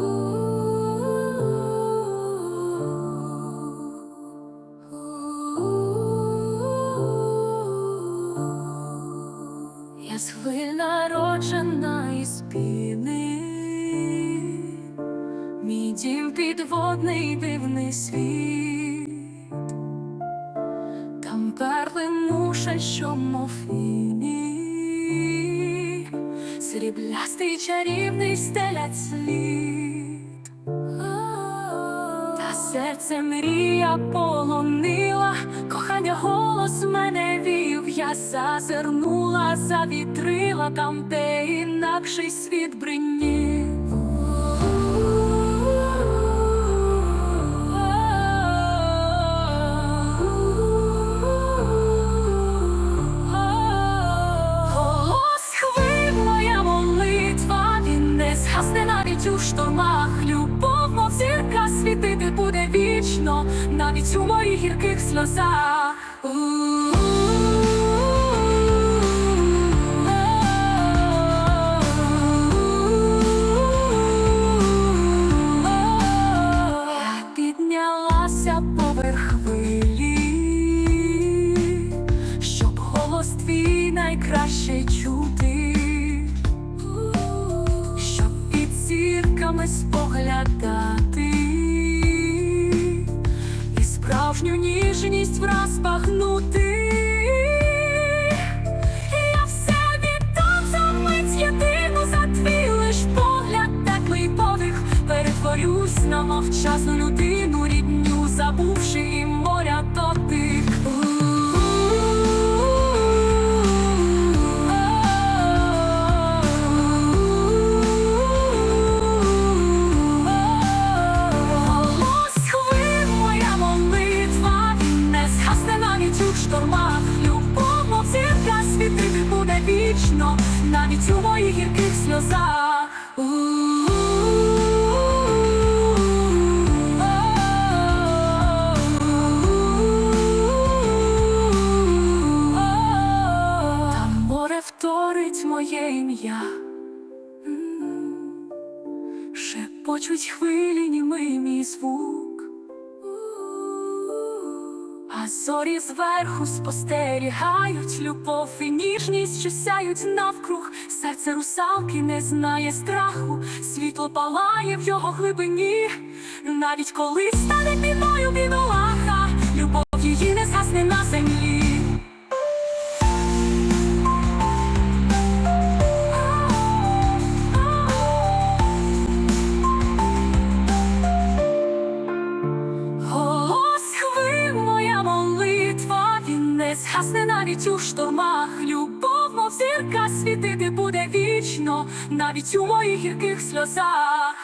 Я з хвиль народжена із піни, дивний світ, там перли муша, що мофіні, сріблястий чарівний стелять слід, та серце мрія полонила, кохання голос мене вів, я зазирнула, завітрила там, де інакший світ бринів. У штормах. Любов, мов зірка, світити буде вічно, навіть у моїх гірких сльозах. Піднялася поверх щоб голос твій найкраще чути, зірками споглядати і справжню ніжність враз пахнути. Я все віддам за мить за твій лиш погляд, теплий подих, перетворюсь на мовчасну людину, сльозах. Вторить моє ім'я. Шепочуть хвилі німий мій звук, а зорі зверху спостерігають любов і ніжність, що сяють навкруг. Серце русалки не знає страху, світло палає в його глибині. Навіть коли стане піною бідолаха, він не навіть у штормах. Любов, мов зірка, світити буде вічно, навіть у моїх гірких сльозах.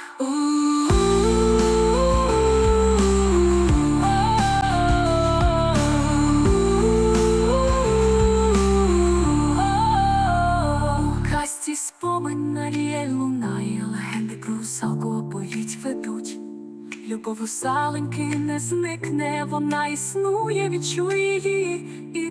Любов русаленьки не зникне, вона існує, відчує її і